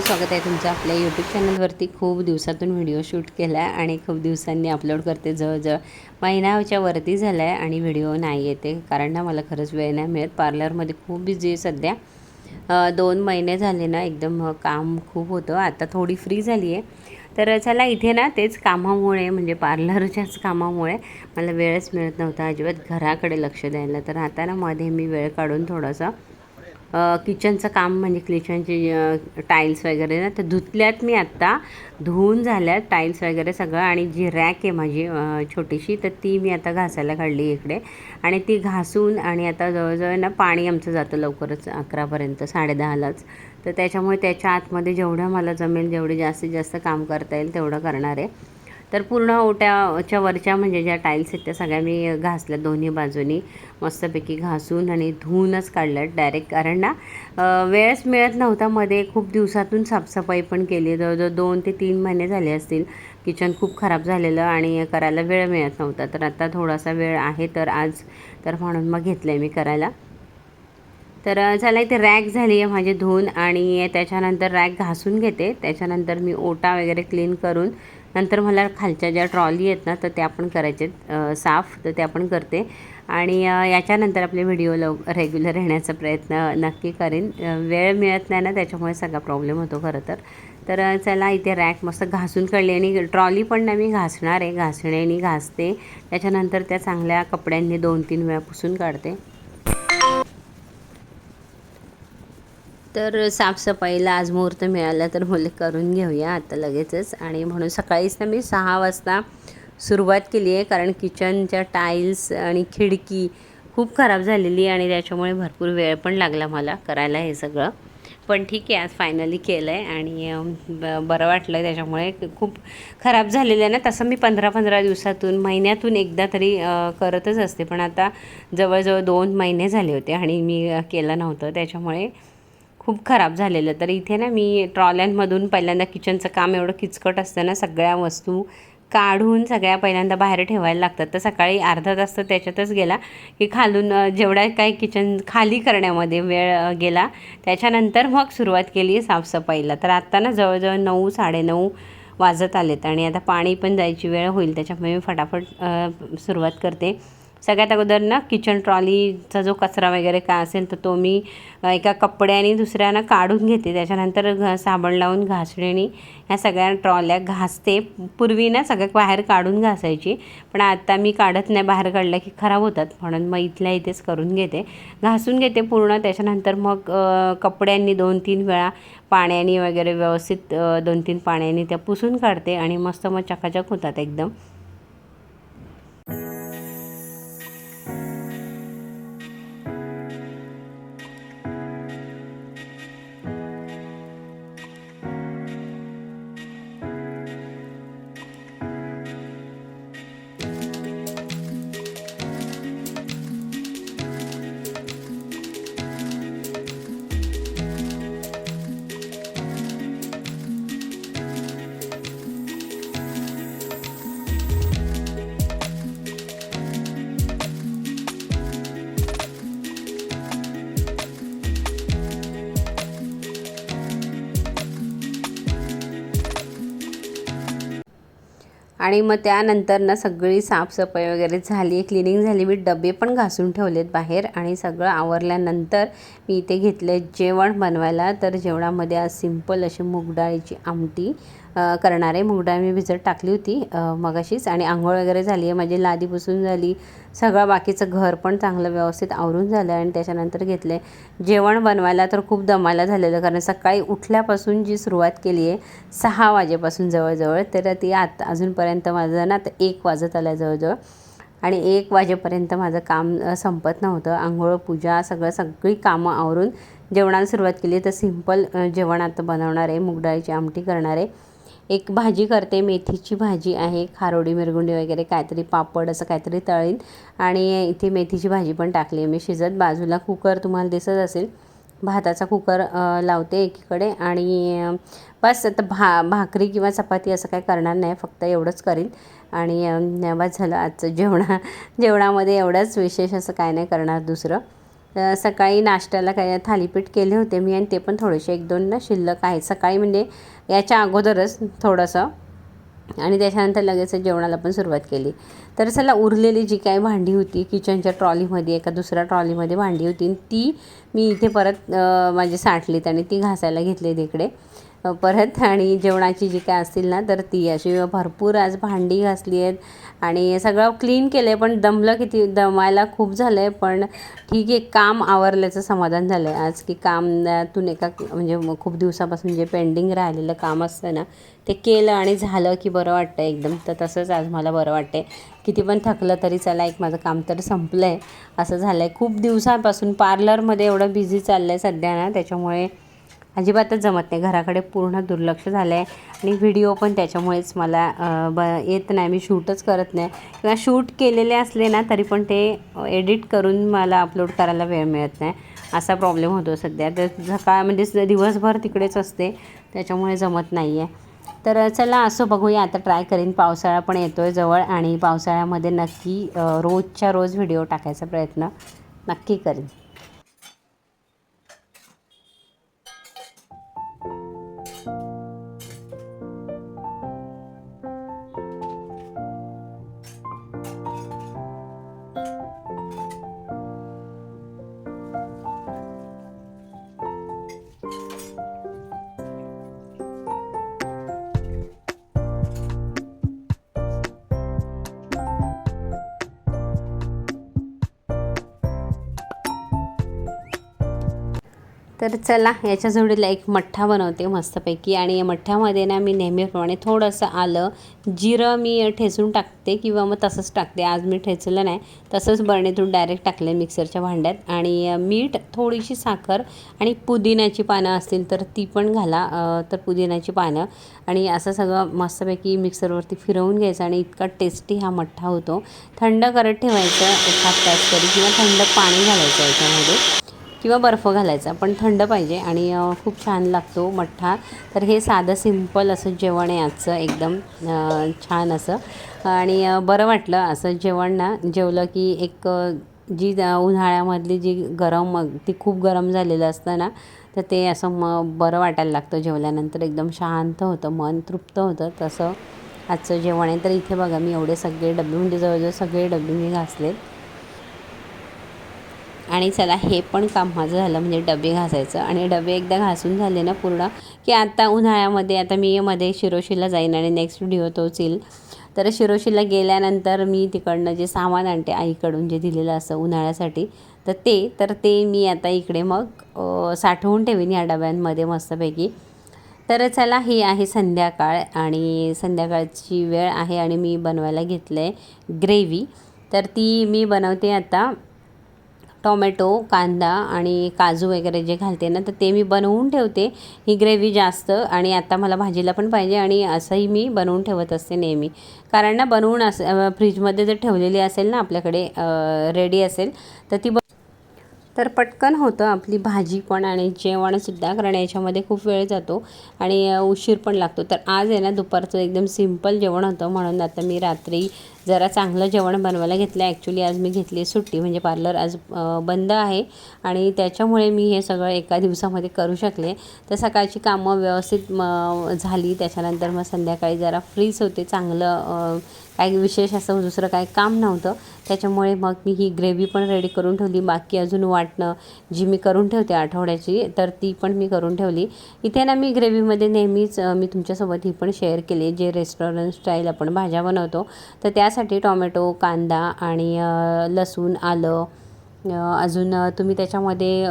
स्वागत आहे तुमचं आपल्या यूट्यूब चॅनलवरती खूप दिवसातून व्हिडिओ शूट केला आहे आणि खूप दिवसांनी अपलोड करते. जवळजवळ महिन्याच्या वरती झाला आहे आणि व्हिडिओ नाही येते. कारण ना मला खरंच वेळ नाही मिळत. पार्लरमध्ये खूप बिझी आहे सध्या. दोन महिने झाले ना एकदम काम खूप होतं. आता थोडी फ्री झाली आहे. तर चला इथे ना तेच कामामुळे म्हणजे पार्लरच्याच कामामुळे मला वेळच मिळत नव्हता. अजिबात घराकडे लक्ष द्यायला. तर आता ना मध्ये मी वेळ काढून थोडंसं किचनचं काम म्हणजे किचनचे टाईल्स वगैरे ना तर धुतल्यात मी आत्ता धुवून झाल्यात टाईल्स वगैरे सगळं आणि जी रॅक आहे माझी छोटीशी तर ती मी आता घासायला काढली इकडे. आणि ती घासून आणि आता जवळजवळ ना पाणी आमचं जातं लवकरच अकरापर्यंत साडेदहालाच तर त्याच्यामुळे त्याच्या आतमध्ये जेवढं मला जमेल जेवढे जास्तीत जास्त काम करता येईल तेवढं करणार आहे. तर पूर्ण ओट्याच्या वरच्या म्हणजे ज्या टाईल्स आहेत त्या सगळ्या मी घासल्या दोन्ही बाजूनी. मस्तपैकी घासून आणि धुवूनच काढलं डायरेक्ट कारण ना वेळच मिळत नव्हता. मध्ये खूप दिवसातून साफसफाई पण केली. जवळजवळ दोन ते तीन महिने झाले असतील. किचन खूप खराब झालेलं आणि करायला वेळ मिळत नव्हता. तर आता थोडासा वेळ आहे तर आज तर म्हणून मग घेतलं आहे मी करायला. तर झालं चला इथे रॅक झाली आहे माझी धुवून आणि त्याच्यानंतर रॅक घासून घेते. त्याच्यानंतर मी ओटा वगैरे क्लीन करून नंतर मला खालच्या ज्या ट्रॉली आहेत ना तर त्या पण करायचे साफ तर त्या पण करते. आणि याच्यानंतर आपले व्हिडिओ लव रेग्युलर येण्याचा प्रयत्न नक्की करेन. वेळ मिळत नाही ना त्याच्यामुळे सगळा प्रॉब्लेम होतो खरं तर. तर चला इथे रॅक मस्त घासून काढली आणि ट्रॉली पण ना मी घासणार आहे घासण्याने घासते. त्याच्यानंतर त्या चांगल्या कपड्यांनी दोन तीन वेळा पुसून काढते. तर साफसफाईला आज मुहूर्त मिळाला तर मुले करून घेऊया आता लगेचच. आणि म्हणून सकाळीच ना मी सहा वाजता सुरुवात केली आहे कारण किचनच्या टाईल्स आणि खिडकी खूप खराब झालेली आणि त्याच्यामुळे भरपूर वेळ पण लागला मला करायला हे सगळं. पण ठीक आहे आज फायनली केलं आहे आणि ब बरं वाटलं त्याच्यामुळे खूप खराब झालेलं आहे ना. तसं मी पंधरा पंधरा दिवसातून महिन्यातून एकदा तरी करतच असते. पण आता जवळजवळ दोन महिने झाले होते आणि मी केलं नव्हतं. त्याच्यामुळे खूप खराब झालेलं. तर इथे ना मी ट्रॉल्यांमधून पहिल्यांदा किचनचं काम एवढं किचकट असतं ना सगळ्या वस्तू काढून सगळ्या पहिल्यांदा बाहेर ठेवायला लागतात. तर सकाळी अर्धा तास तर त्याच्यातच गेला की खालून जेवढा जेवढ्या काही किचन खाली करण्यामध्ये वेळ गेला त्याच्यानंतर मग सुरुवात केली साफसफाईला. तर आत्ता ना जवळजवळ नऊ साडेनऊ वाजत आलेत आणि आता पाणी पण जायची वेळ होईल त्याच्यामुळे मी फटाफट सुरुवात करते. सगळ्यात अगोदर ना किचन ट्रॉलीचा जो कचरा वगैरे काय असेल तर तो मी एका कपड्याने दुसऱ्यानं काढून घेते. त्याच्यानंतर घ साबण लावून घासणीने ह्या सगळ्या ट्रॉल्या घासते. पूर्वी ना सगळ्या बाहेर काढून घासायची. पण आता मी काढत नाही बाहेर काढलं की खराब होतात. म्हणून मग इथल्या इथेच करून घेते. घासून घेते पूर्ण. त्याच्यानंतर मग कपड्यांनी दोन तीन वेळा पाण्याने वगैरे व्यवस्थित दोन तीन पाण्याने त्या पुसून काढते आणि मस्त मग चकाचक होतात एकदम. आणि मग त्यानंतर ना सगळी साफसफाई वगैरे झाली क्लिनिंग झाली मी डबे पण घासून ठेवलेत बाहेर आणि सगळं आवरल्यानंतर मी इथे घेतले जेवण बनवायला. तर जेवणामध्ये आज सिंपल अशी मूगडाळीची आमटी करणारे करणार मी भिजत टाकली होती मगाशीच आणि आंघोळ वगैरे झाली आहे. माझी लादी पुसून झाली सगळं बाकीचं घर पण चांगलं व्यवस्थित आवरून झालं आणि त्याच्यानंतर घेतले. जेवण बनवायला तर खूप दमायला झालेलं कारण सकाळी उठल्यापासून जी सुरुवात केली आहे सहा वाजेपासून जवळजवळ तर ती आता अजूनपर्यंत माझं ना आता एक वाजत आलं जवळजवळ. आणि एक वाजेपर्यंत माझं काम संपत नव्हतं. आंघोळ पूजा सगळं सगळी कामं आवरून जेवणाला सुरुवात केली. तर सिंपल जेवण आता बनवणार आहे मुगडाळीची आमटी करणार आहे. एक भाजी करते मेथीची भाजी आहे खारोडी मिरगुंडी वगैरे काहीतरी पापड असं काहीतरी तळीन आणि इथे मेथीची भाजी पण टाकली आहे. मी शिजत बाजूला कुकर तुम्हाला दिसत असेल. भाताचा कुकर लावते एकीकडे आणि बस आता भा भाकरी किंवा चपाती असं काय करणार नाही फक्त एवढंच करीन. आणि बस झालं आजचं जेवणा जेवणामध्ये एवढंच विशेष असं काय नाही करणार दुसरं. तर सकाळी नाश्त्याला काय थालीपीठ केले होते मी आणि ते पण थोडेसे एक दोन ना शिल्लक आहेत सकाळी म्हणजे याच्या अगोदरच थोडंसं. आणि त्याच्यानंतर लगेच जेवणाला पण सुरुवात केली. तर चला उरलेली जी काही भांडी होती किचनच्या ट्रॉलीमध्ये एका दुसऱ्या ट्रॉलीमध्ये भांडी होती. आणि ती मी इथे परत माझी साठलीत आणि ती घासायला घेतली तिकडे. परत आणि जेवणाची जी काय असतील ना तर ती अशी भरपूर आज भांडी घासली आहेत आणि सगळं क्लीन केलं आहे पण दमलं किती दमायला खूप झालं आहे पण ठीक आहे काम आवरल्याचं समाधान झालं आहे आज की कामातून एका म्हणजे खूप दिवसापासून जे पेंडिंग राहिलेलं काम असतं ना ते केलं आणि झालं की बरं वाटतं एकदम. तर तसंच आज मला बरं वाटते किती पण थकलं तरी चला एक माझं काम तर संपलं आहे असं झालं आहे खूप दिवसापासून पार्लरमध्ये एवढं बिझी चाललं आहे सध्या ना त्याच्यामुळे अजिबातच जमत नाही. घराकडे पूर्ण दुर्लक्ष झालं आहे आणि व्हिडिओ पण त्याच्यामुळेच मला ब येत नाही. मी शूटच करत नाही. किंवा शूट केलेले असले ना तरी पण ते एडिट करून मला अपलोड करायला वेळ मिळत नाही. असा प्रॉब्लेम होतो सध्या. तर सकाळ म्हणजे दिवसभर तिकडेच असते. त्याच्यामुळे जमत नाही आहे तर चला असं बघूया. आता ट्राय करीन. पावसाळा पण येतो आहे जवळ आणि पावसाळ्यामध्ये नक्की रोजच्या रोज व्हिडिओ टाकायचा प्रयत्न नक्की करीन. तर चला याच्या जोडीला एक मठ्ठा बनवते मस्तपैकी. आणि या मठ्ठ्यामध्ये ना मी नेहमीप्रमाणे थोडंसं आलं जिरं मी ठेचून टाकते किंवा मग तसंच टाकते. आज मी ठेचलं नाही तसंच बरणीतून डायरेक्ट टाकले मिक्सरच्या भांड्यात. आणि मीठ थोडीशी साखर आणि पुदिन्याची पानं असतील तर ती पण घाला तर पुदिन्याची पानं. आणि असं सगळं मस्तपैकी मिक्सरवरती फिरवून घ्यायचं आणि इतका टेस्टी हा मठ्ठा होतो. थंड करत ठेवायचं एखाद तास तरी किंवा थंड पाणी घालायचं याच्यामध्ये. किंवा बर्फ घालायचा पण थंड पाहिजे आणि खूप छान लागतो मठ्ठा. तर हे साधं सिंपल असं जेवण आहे आजचं एकदम छान असं. आणि बरं वाटलं असं जेवण ना जेवलं की एक जी उन्हाळ्यामधली जी गरम ती खूप गरम झालेलं असतं ना तर ते असं म बरं वाटायला लागतं जेवल्यानंतर. एकदम शांत होतं मन तृप्त होतं तसं आजचं जेवण आहे. तर इथे बघा मी एवढे सगळे डबे म्हणजे जवळजवळ सगळे डबे मी घासलेत. आणि चला हे पण काम माझं झालं म्हणजे डबे घासायचं. आणि डबे एकदा घासून झाले ना पूर्ण की आता उन्हाळ्यामध्ये आता मी मध्ये शिरोशीला जाईन आणि नेक्स्ट व्हिडिओ तोच येईल. तर शिरोशीला गेल्यानंतर मी तिकडनं जे सामान आणते आईकडून जे दिलेलं असतं उन्हाळ्यासाठी तर ते तर ते मी आता इकडे मग साठवून ठेवीन या डब्यांमध्ये मस्तपैकी. तर चला ही आहे संध्याकाळ आणि संध्याकाळची वेळ आहे आणि मी बनवायला घेतलं आहे ग्रेव्ही. तर ती मी बनवते आता. टोमॅटो कांदा आणि काजू वगैरे जे घालते ना तर ते मी बनवून ठेवते. ही ग्रेव्ही जास्त आणि आता मला भाजीला पण पाहिजे आणि असंही मी बनवून ठेवत असते नेहमी. कारण ना बनवून अस फ्रीजमध्ये जर ठेवलेली असेल ना आपल्याकडे रेडी असेल तर ती ब तर पटकन होतं. आपली भाजी पण आणि जेवणसुद्धा कारण याच्यामध्ये खूप वेळ जातो आणि उशीर पण लागतो. तर आज आहे ना दुपारचं एकदम सिंपल जेवण होतं. म्हणून आता मी रात्री जरा चांगलं जेवण बनवायला घेतलं. ॲक्च्युली आज मी घेतली सुट्टी म्हणजे पार्लर आज बंद आहे. आणि त्याच्यामुळे मी हे सगळं एका दिवसामध्ये करू शकले. तर सकाळची कामं व्यवस्थित म झाली. त्याच्यानंतर मग संध्याकाळी जरा फ्रीच होते. चांगलं काही विशेष असं दुसरं काही काम नव्हतं. त्याच्यामुळे मग मी ही ग्रेव्ही पण रेडी करून ठेवली. बाकी अजून वाटणं जी मी करून ठेवते आठवड्याची तर ती पण मी करून ठेवली. इथे ना मी ग्रेव्हीमध्ये नेहमीच मी तुमच्यासोबत ही पण शेअर केली. जे रेस्टॉरंट स्टाईल आपण भाज्या बनवतो तर त्यासाठी टॉमॅटो कांदा आणि लसूण आलं अजून तुम्ही त्याच्यामध्ये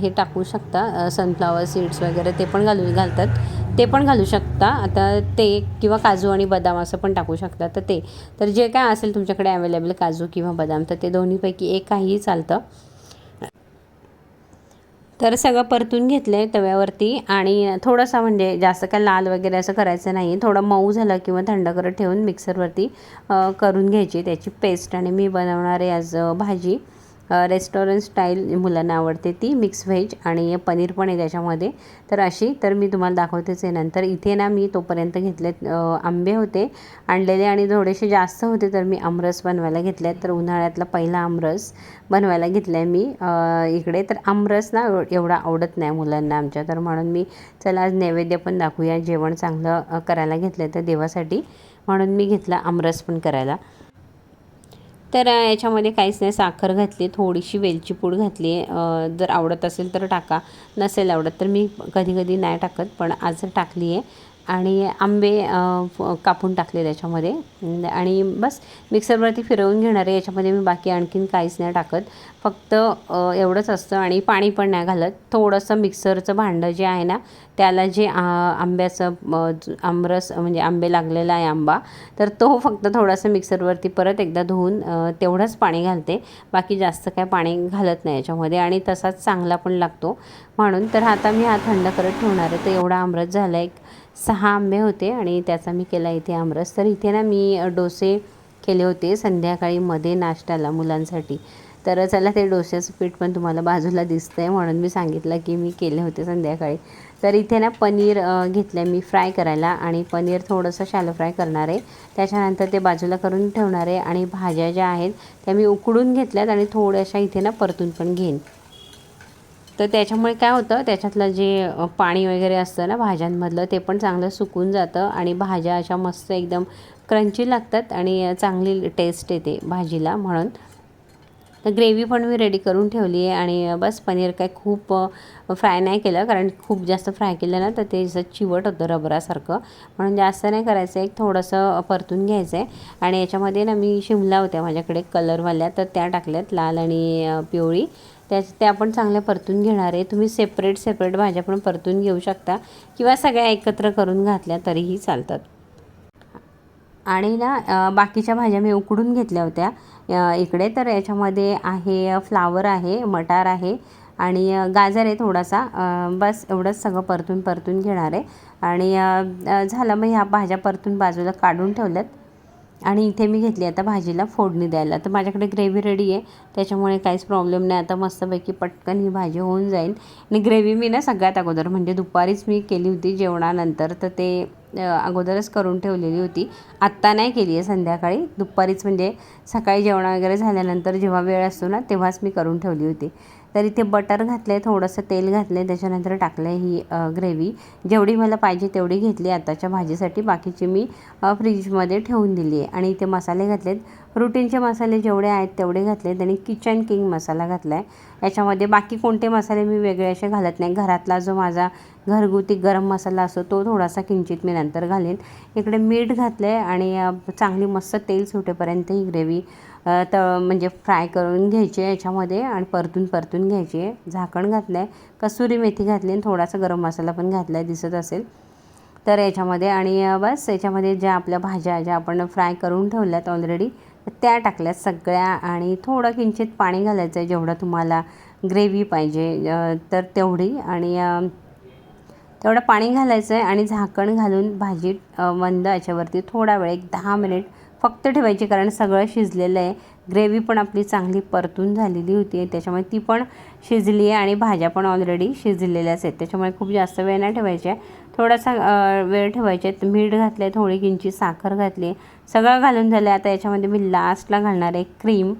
हे टाकू शकता सनफ्लावर सीड्स वगैरे ते पण घालू घालतात. ते पण घालू शकता. आता ते किंवा काजू आणि बदाम असं पण टाकू शकता. तर ते. तर जे काय असेल तुमच्याकडे अवेलेबल काजू किंवा बदाम तर ते दोन्हीपैकी एक काहीही चालतं. तर सगळं परतून घेतलं आहे तव्यावरती आणि थोडंसं म्हणजे जास्त काय लाल वगैरे असं करायचं नाही. थोडं मऊ झालं किंवा थंड करत ठेवून मिक्सरवरती करून घ्यायची त्याची पेस्ट आणि मी बनवणार आहे आज भाजी. रेस्टॉरंट स्टाईल मुलांना आवडते ती. मिक्स व्हेज आणि पनीर पण आहे त्याच्यामध्ये. तर अशी तर मी तुम्हाला दाखवतेच आहे नंतर. इथे ना मी तोपर्यंत घेतलेत आंबे होते आणलेले आणि थोडेसे जास्त होते तर मी आमरस बनवायला घेतले तर उन्हाळ्यातला पहिला आमरस बनवायला घेतला आहे मी इकडे तर आमरस ना एवढा आवडत नाही मुलांना आमच्या. तर म्हणून मी चला आज नैवेद्य पण दाखवूया. जेवण चांगलं करायला घेतलं तर देवासाठी. म्हणून मी घेतला आमरस पण करायला. तर याच्यामध्ये काहीच नाही. साखर घातली थोडीशी वेलची पूड घातली. जर आवडत असेल तर टाका. नसेल आवडत तर मी कधी कधी नाही टाकत पण आज टाकली आहे आणि आंबे कापून टाकले त्याच्यामध्ये. आणि बस मिक्सरवरती फिरवून घेणार आहे. याच्यामध्ये मी बाकी आणखीन काहीच नाही टाकत. फक्त एवढंच असतं आणि पाणी पण नाही घालत. थोडंसं मिक्सरचं भांडं जे आहे ना त्याला जे आंब्याचं आमरस म्हणजे आंबे लागलेला आहे आंबा तर तो फक्त थोडासा मिक्सरवरती परत एकदा धुवून तेवढंच पाणी घालते. बाकी जास्त काय पाणी घालत नाही याच्यामध्ये. आणि तसाच चांगला पण लागतो. म्हणून तर आता मी हा थंड करत ठेवणार आहे. तर एवढा आमरस झाला एक सहा आंबे होते आणि त्याचा मी केला इथे आमरस. तर इथे ना मी डोसे केले होते संध्याकाळी मध्ये नाश्त्याला मुलांसाठी. तर चला ते डोश्याचं पीठ पण तुम्हाला बाजूला दिसतं आहे म्हणून मी सांगितलं की मी केले होते संध्याकाळी. तर इथे ना पनीर घेतलं घेतलं मी फ्राय करायला आणि पनीर थोडंसं शॅलो फ्राय करणार आहे. त्याच्यानंतर ते बाजूला करून ठेवणार आहे आणि भाज्या ज्या आहेत त्या मी उकडून घेतल्यात आणि थोड्याशा इथे ना परतून पण घेईन. तर त्याच्यामुळे काय होतं त्याच्यातलं जे पाणी वगैरे असतं ना भाज्यांमधलं ते पण चांगलं सुकून जातं आणि भाज्या अशा मस्त एकदम क्रंची लागतात आणि चांगली टेस्ट येते भाजीला म्हणून. तर ग्रेव्ही पण मी रेडी करून ठेवली आहे आणि बस पनीर काय खूप फ्राय नाही केलं कारण खूप जास्त फ्राय केलं ना तर ते जसं चिवट होतं रबरासारखं. म्हणून जास्त नाही करायचं एक थोडंसं परतून घ्यायचं आहे. आणि याच्यामध्ये ना मी शिमला होत्या माझ्याकडे कलरवाल्या तर त्या टाकल्यात लाल आणि पिवळी. त्या त्या पण चांगल्या परतून घेणार आहे. तुम्ही सेपरेट सेपरेट भाज्या पण परतून घेऊ शकता. किंवा सगळ्या एकत्र करून घातल्या तरीही चालतात. आणि ना बाकीच्या भाज्या मी उकडून घेतल्या होत्या. इकडे तर याच्यामध्ये आहे फ्लावर आहे मटार आहे आणि गाजर आहे थोडासा. बस एवढंच सगळं परतून परतून घेणार आहे. आणि झालं मग ह्या भाज्या परतून बाजूला काढून ठेवल्यात. आणि इथे मी घेतली आता भाजीला फोडणी द्यायला. तर माझ्याकडे ग्रेव्ही रेडी आहे. त्याच्यामुळे काहीच प्रॉब्लेम नाही. आता मस्तपैकी पटकन ही भाजी होऊन जाईल. आणि ग्रेव्ही मी ना सगळ्यात अगोदर म्हणजे दुपारीच मी केली होती जेवणानंतर तर ते अगोदरच करून ठेवलेली होती. आत्ता नाही केली आहे संध्याकाळी. दुपारीच म्हणजे सकाळी जेवण वगैरे झाल्यानंतर जेव्हा वेळ असतो ना तेव्हाच मी करून ठेवली होती. तर इथे बटर घातलं आहे थोडंसं तेल घातलं आहे त्याच्यानंतर टाकलं आहे ही ग्रेव्ही जेवढी मला पाहिजे तेवढी घेतली आताच्या भाजीसाठी. बाकीची मी फ्रीजमध्ये ठेवून दिली आहे. आणि इथे मसाले घातलेत. रुटीनचे मसाले जेवढे आहेत तेवढे घातलेत. आणि किचन किंग मसाला घातला आहे याच्यामध्ये बाकी कोणते मसाले मी वेगळे असे घालत नाही. घरातला जो माझा घरगुती गरम मसाला असतो तो थोडासा किंचित मी नंतर घालेन. इकडे मीठ घातलं आहे आणि चांगली मस्त तेल सुटेपर्यंत ही ग्रेव्ही त म्हणजे फ्राय करून घ्यायचे याच्यामध्ये आणि परतून परतून घ्यायची. आहे झाकण घातलं आहे कसुरी मेथी घातली आणि थोडासा गरम मसाला पण घातला आहे दिसत असेल. तर याच्यामध्ये आणि बस याच्यामध्ये ज्या आपल्या भाज्या ज्या आपण फ्राय करून ठेवल्यात ऑलरेडी त्या टाकल्यात सगळ्या आणि थोडं किंचित पाणी घालायचं आहे जेवढं तुम्हाला ग्रेव्ही पाहिजे तर तेवढी. आणि तेवढं पाणी घालायचं आहे आणि झाकण घालून भाजी मंद याच्यावरती थोडा वेळ एक दहा मिनिट फक्त ठेवायची कारण सगळं शिजलेलं आहे. ग्रेव्ही पण आपली चांगली परतून झालेली होती त्याच्यामुळे ती पण शिजली आहे आणि भाज्या पण ऑलरेडी शिजलेल्याच आहेत. त्याच्यामुळे खूप जास्त वेळ नाही ठेवायची आहे. थोडासा वेळ ठेवायचे आहेत मीठ घातलं आहे थोडी किंची साखर घातली. आहे सगळं घालून झालं आहे आता याच्यामध्ये मी लास्टला घालणार आहे क्रीम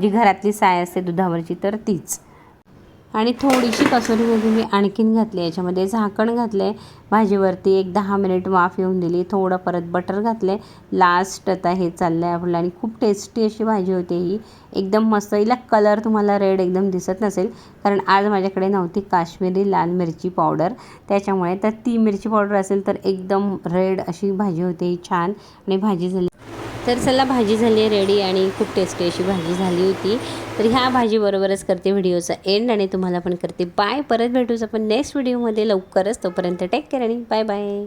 जी घरातली साय असते दुधावरची तर तीच. आणि थोडीशी कसुरी मेथी मी आणखीन घातली याच्यामध्ये झाकण घातलं आहे भाजीवरती एक दहा मिनिट वाफ येऊन दिली. थोडं परत बटर घातलं आहे लास्ट आता हे चाललं आहे आपलं आणि खूप टेस्टी अशी भाजी होते ही. एकदम मस्त. हिला कलर तुम्हाला रेड एकदम दिसत नसेल. कारण आज माझ्याकडे नव्हती काश्मीरी लाल मिरची पावडर त्याच्यामुळे तर ती मिरची पावडर असेल तर एकदम रेड अशी भाजी होते. ही छान. आणि भाजी झाली. तर चला भाजी झाली आहे रेडी आणि खूप टेस्टी अशी भाजी झाली होती. तर ह्या भाजीबरोबरच करते व्हिडिओचा एंड आणि तुम्हाला पण करते. बाय परत भेटूच आपण नेक्स्ट व्हिडिओमध्ये लवकरच तोपर्यंत टेक केअर आणि बाय बाय